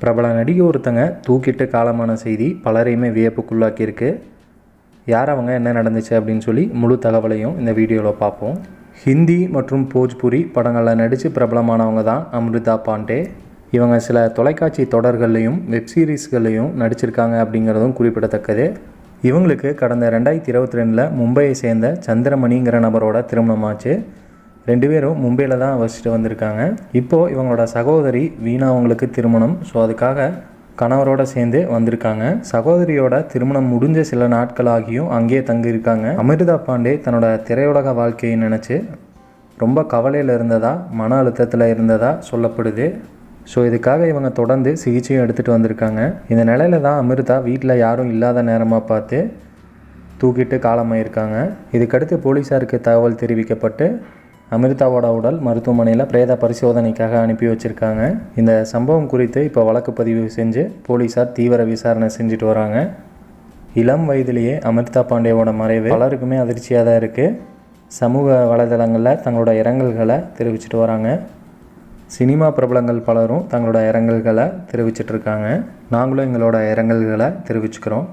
பிரபல நடிகை ஒருத்தங்க தூக்கிட்டு காலமான செய்தி பலரையுமே வியப்புக்குள்ளாக்கியிருக்கு. யார் அவங்க? என்ன நடந்துச்சு? அப்படின்னு சொல்லி முழு தகவலையும் இந்த வீடியோவில் பார்ப்போம். ஹிந்தி மற்றும் போஜ்புரி படங்களில் நடித்து பிரபலமானவங்க தான் அம்ரிதா பாண்டே. இவங்க சில தொலைக்காட்சி தொடர்கள்லையும் வெப்சீரிஸ்கள்லையும் நடிச்சிருக்காங்க அப்படிங்கிறதும் குறிப்பிடத்தக்கது. இவங்களுக்கு கடந்த ரெண்டாயிரத்தி இருபத்தி ரெண்டில் மும்பையை சேர்ந்த சந்திரமணிங்கிற நபரோட திருமணமாச்சு. ரெண்டு பேரும் மும்பையில் தான் வசிச்சுட்டு வந்திருக்காங்க. இப்போது இவங்களோட சகோதரி வீணா அவங்களுக்கு திருமணம். ஸோ அதுக்காக கணவரோட சேர்ந்து வந்திருக்காங்க. சகோதரியோட திருமணம் முடிஞ்ச சில நாட்கள் ஆகியும் அங்கேயே தங்கியிருக்காங்க. அமிர்தா பாண்டே தன்னோட திரையுலக வாழ்க்கையை நினச்சி ரொம்ப கவலையில் இருந்ததா மன அழுத்தத்தில் இருந்ததா சொல்லப்படுது. ஸோ இதுக்காக இவங்க தொடர்ந்து சிகிச்சையும் எடுத்துகிட்டு வந்திருக்காங்க. இந்த நிலையில தான் அமிர்தா வீட்டில் யாரும் இல்லாத நேரமாக பார்த்து தூக்கிட்டு காலமாயிருக்காங்க. இதுக்கடுத்து போலீஸாருக்கு தகவல் தெரிவிக்கப்பட்டு அமிர்தாவோட உடல் மருத்துவமனையில் பிரேத பரிசோதனைக்காக அனுப்பி வச்சுருக்காங்க. இந்த சம்பவம் குறித்து இப்போ வழக்கு பதிவு செஞ்சு போலீஸார் தீவிர விசாரணை செஞ்சுட்டு வராங்க. இளம் வயதிலேயே அமிர்தா பாண்டேவோட மறைவு பலருக்குமே அதிர்ச்சியாக தான் இருக்குது சமூக வலைதளங்களில் தங்களோட இரங்கல்களை தெரிவிச்சிட்டு வராங்க. சினிமா பிரபலங்கள் பலரும் தங்களோட இரங்கல்களை தெரிவிச்சிட்ருக்காங்க நாங்களும் எங்களோட இரங்கல்களை தெரிவிச்சுக்கிறோம்.